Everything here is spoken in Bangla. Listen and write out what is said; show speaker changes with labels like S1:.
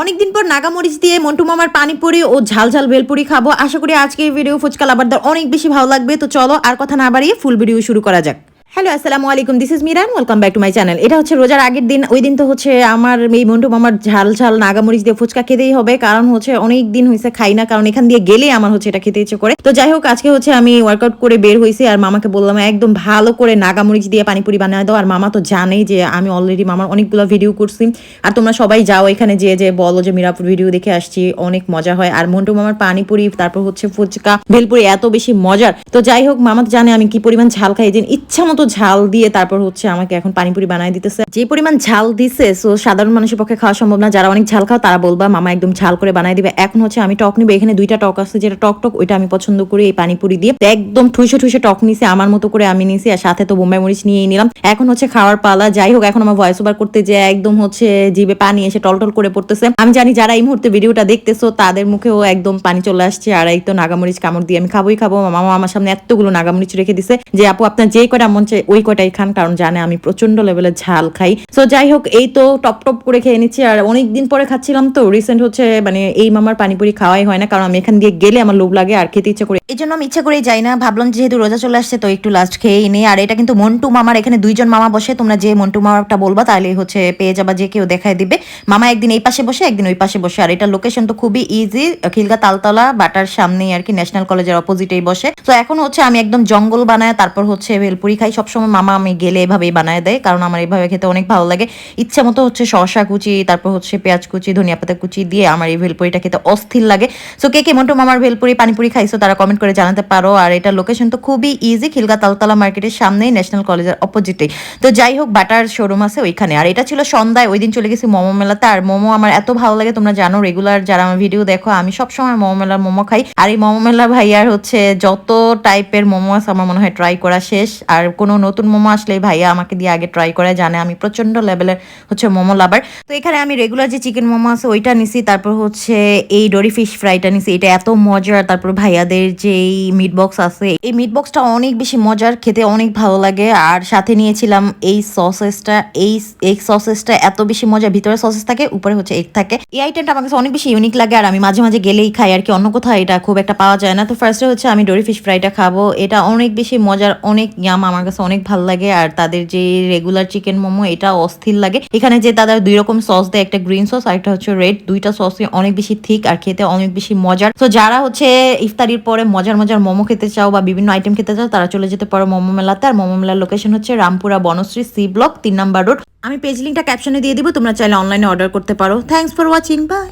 S1: অনেকদিন পর নাগামরিচ দিয়ে মন্টু মামার পানিপুরি ও ঝাল ঝাল ভেলপুরি খাব। আশা করি আজকে এই ভিডিও ফুচকা লাভারদের অনেক বেশি ভালো লাগবে। তো চলো আর কথা না বাড়িয়ে ফুল ভিডিও শুরু করা যাক। হ্যালো আসসালামু আলাইকুম this is Miran welcome back to my channel এটা হচ্ছে রোজার আগের দিন। ওই দিন তো হচ্ছে আমার এই মন্টু মামার ঝাল ঝাল নাগামরিচ দিয়ে ফুচকা খেতেই হবে। কারণ হচ্ছে অনেক দিন হয়েছে খাই না। কারণ এখান দিয়ে গেলে আমার হচ্ছে এটা খেতে ইচ্ছে করে। তো যাই হোক, আজকে হচ্ছে আমি ওয়ার্কআউট করে বের হয়েছি আর মামাকে বললাম, একদম ভালো করে নাগামরিচ দিয়ে পানিপুরি বানিয়ে দাও। আর মামা তো জানেই যে আমি অলরেডি মামার অনেকগুলো ভিডিও করছি। আর তোমরা সবাই যাও এখানে যে যে বলো যে মিরাপুর ভিডিও দেখে আসছি। অনেক মজা হয়। আর মন্টু মামার পানিপুরি, তারপর হচ্ছে ফুচকা। ভেলপুরি এত বেশি মজার। তো যাই হোক, মামা তো জানে আমি কি পরিমাণ ঝাল খাই। যে ইচ্ছা মতো ঝাল দিয়ে তারপর হচ্ছে আমাকে এখন পানিপুরি বানাই দিতেছে। যে পরিমাণ ঝাল দিছে সো সাধারণ মানুষের পক্ষে খাওয়া সম্ভব না। যারা অনেক ঝাল খাও, তারা বলবা, মামা একদম ঝাল করে বানাই দিবে। এখন হচ্ছে আমি টক নিবো, এখানে দুইটা টক আছে, যেটা টক টক, ওইটা আমি পছন্দ করি এই পানিপুরি দিয়ে। একদম ঠুসে ঠুসে টক নিছি, আমার মতো করে আমি নিছি, আর সাথে তো বোম্বাই মরিচ নিয়েই নিলাম। এখন হচ্ছে খাওয়ার পালা, যাই হোক, এখন আমার ভয়েস ওভার করতে যে একদম হচ্ছে জিভে পানি এসে টলটল করে পড়তেছে। আমি জানি যারা এই মুহূর্তে ভিডিওটা দেখতেছো, তাদের মুখেও একদম পানি চলে আসছে, আর এই তো নাগামরিচ কামড় দিয়ে আমি খাবোই খাব। মামা আমার সামনে এতগুলো নাগামরিচ রেখে দিছে, যে আপু, আপনার যে কয়টা মন চায় ওই কয়টাই খান, কারণ জানে আমি প্রচণ্ড লেভেলের ঝাল খাই। সো যাই হোক, এই তো টপ টপ করে খেয়ে নিচ্ছি। আর অনেক দিন পরে খাচ্ছিলাম তো রিসেন্ট হচ্ছে মানে এই মামার পানিপুরি খাওয়াই হয় না, কারণ আমি এখান দিয়ে গেলে আমার লোভ লাগে আর খেতে ইচ্ছা করে। এই জন্য আমি ইচ্ছা করেই যাই না, ভাবলাম যেহেতু রোজা চলে আসছে, তো একটু লাস্ট খেয়েই নেই। আর এটা কিন্তু মন্টু মামার, এখানে দুইজন মামা বসে, তোমরা যে মন্টু মামাটা বলবা, তাহলে হচ্ছে পেয়ে যাবা, যে কেউ দেখায় দিবে। মামা একদিন এই পাশে বসে, একদিন ওই পাশে বসে। আর এটা লোকেশন তো খুবই ইজি খিলগা তালতলা, বাটার সামনেই আর কি ন্যাশনাল কলেজের অপোজিটেই বসে। তো এখন হচ্ছে আমি একদম জঙ্গল বানায়, তারপর হচ্ছে ভেলপুরি খাই। সবসময় মামা আমি গেলে এভাবেই বানায় দেয়, কারণ আমার এইভাবে খেতে অনেক ভালো লাগে। ইচ্ছা মতো হচ্ছে শসা কুচি, তারপর হচ্ছে পেঁয়াজ কুচি, ধনিয়া পাতা কুচি দিয়ে আমার এই ভেলপুরিটা খেতে অস্থির লাগে। সো কে কে মন্টু মামার ভেলপুরি, পানিপুরি খাইছো তারা কমেন্ট করে জানাতে পারো। আর এটা লোকেশন তো খুবই ইজি খিলগা তালতলা মার্কেটের সামনেই ন্যাশনাল কলেজের অপোজিটে তো যাই হোক, বাটার শোরুম আছে ওইখানে। আর এটা ছিল সন্ধ্যায়, ওই দিন চলে গেছি মোমো মেলাতে। আর মোমো আমার এত ভালো লাগে, তোমরা জানো রেগুলার যারা আমার ভিডিও দেখো, আমি সবসময় মোমো মেলার মোমো খাই। আর এই মোমো মেলা ভাইয়ার হচ্ছে যত টাইপের মোমো আছে, আমার মনে হয় ট্রাই করা শেষ। আর কোনো নতুন মোমো আসলে ভাইয়া আমাকে দিয়ে আগে ট্রাই করে জানে। আমি প্রচণ্ড লেভেলের হচ্ছে মোমো লাভার তো এখানে আমি রেগুলার যে চিকেন মোমো আছে, ওইটা নিছি। তারপর হচ্ছে এই ডোরি ফিশ ফ্রাইটা নিছি। এটা এত মজার। তারপর ভাইয়াদের যে মিট বক্স আছে, এই মিট বক্সটা অনেক বেশি মজার। খেতে অনেক ভালো লাগে। আর সাথে নিয়েছিলাম এই সসেসটা এই এগ সসেসটা এত বেশি মজা ভিতরে সসেস থাকে, উপরে হচ্ছে এগ থাকে। এই আইটেমটা আমার কাছে অনেক বেশি ইউনিক লাগে। আর আমি মাঝে মাঝে গেলেই খাই। আর কি অন্য কোথাও এটা খুব একটা পাওয়া যায় না। তো ফার্স্টে হচ্ছে আমি ডোরি ফিশ ফ্রাইটা খাব। এটা অনেক বেশি মজার, অনেক ইয়াম আমার কাছে অনেক ভালো লাগে আর তাদের যে রেগুলার চিকেন মোমো, এটা অস্থির লাগে। এখানে যে তাদের দুই রকম সস দেয়, একটা গ্রিন সস আর একটা হচ্ছে রেড দুইটা সস অনেক বেশি থিক আর খেতে অনেক বেশি মজার। তো যারা হচ্ছে ইফতারির পরে মজার মজার মোমো খেতে চাও বা বিভিন্ন আইটেম খেতে চাও, তারা চলে যেতে পারো মোমো মেলাতে। আর মোমো মেলার লোকেশন হচ্ছে রামপুরা বনশ্রী সি ব্লক তিন নাম্বার রোড আমি পেজ লিঙ্কটা ক্যাপশনে দিয়ে দিব, তোমরা চাইলে অনলাইনে অর্ডার করতে পারো। Thanks for watching by